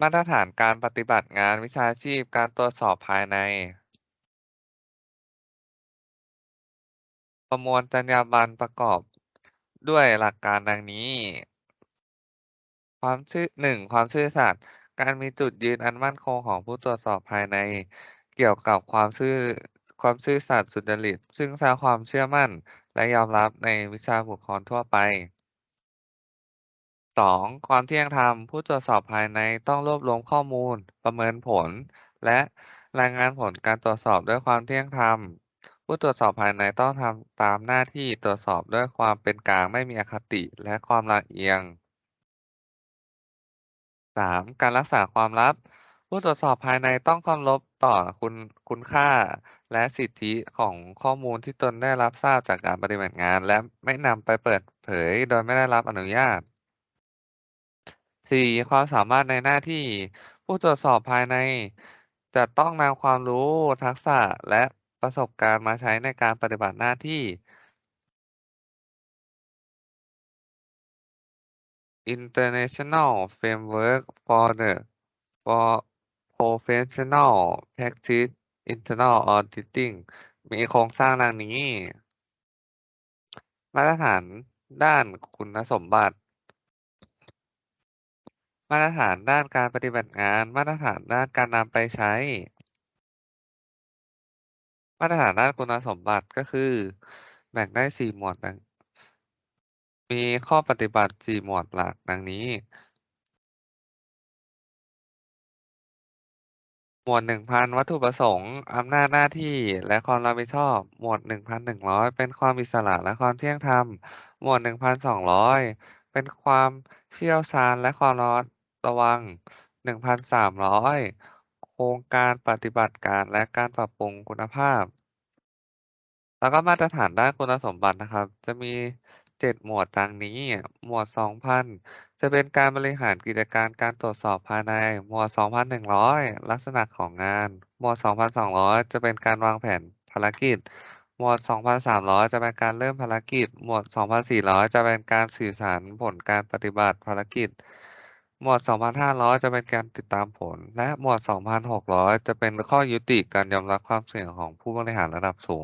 มาตรฐานการปฏิบัติงานวิชาชีพการตรวจสอบภายใน ประมวลจรรยาบรรณประกอบด้วยหลักการดังนี้ ความซื่อ 1. ความซื่อสัตย์การมีจุดยืนอันมั่นคงของผู้ตรวจสอบภายใน เกี่ยวกับความซื่อความซื่อสัตย์สุจริต ซึ่งสร้างความเชื่อมั่น และยอมรับในวิชาบุคคลทั่วไป 2. ความเที่ยงธรรมผู้ตรวจสอบภายในต้องรวบรวมข้อมูล ประเมินผล และรายงานผลการตรวจสอบด้วยความเที่ยงธรรม ผู้ตรวจสอบภายในต้องทำตามหน้าที่ตรวจสอบด้วยความเป็นกลางไม่มีอคติและความลำเอียง 3. การรักษาความลับ ผู้ตรวจสอบภายในต้องเคารพต่อคุณคุณค่า และสิทธิของข้อมูลที่ตนได้รับทราบจากการปฏิบัติงาน และไม่นำไปเปิดเผยโดยไม่ได้รับอนุญาต 4. ความสามารถในหน้าที่ ผู้ตรวจสอบภายใน จะต้องนำความรู้ทักษะและประสบการณ์มาใช้ในการปฏิบัติหน้าที่ International Framework for the for Professional Practice Internal Auditing มีโครงสร้างดังนี้ มาตรฐานด้านคุณสมบัติ มาตรฐานด้านการปฏิบัติงาน มาตรฐานด้านการนำไปใช้ มาตรฐานด้านคุณสมบัติก็คือ แบ่งได้4หมวดดังมีข้อปฏิบัติ4หมวดหลักดังนี้ หมวด1,000วัตถุประสงค์อำนาจหน้าที่และความรับผิดชอบ หมวด1,100เป็นความอิสระและความเที่ยงธรรม หมวด1,200เป็นความเชี่ยวชาญและความระมัด ระวัง 1,300 โครงการปฏิบัติการและการปรับปรุงคุณภาพ แล้วก็มาตรฐานด้านคุณสมบัตินะครับ จะมี 7 หมวดดังนี้ หมวด 2,000 จะเป็นการบริหารกิจการการตรวจสอบภายใน หมวด 2,100 ลักษณะของงาน หมวด 2,200 จะเป็นการวางแผนภารกิจ หมวด 2,300 จะเป็นการเริ่มภารกิจ หมวด 2,400 จะเป็นการสื่อสารผลการปฏิบัติภารกิจ หมวด 2,500 จะเป็นการติดตามผล และหมวด 2,600 จะเป็นข้อยุติการยอมรับความเสี่ยงของผู้บริหารระดับสูง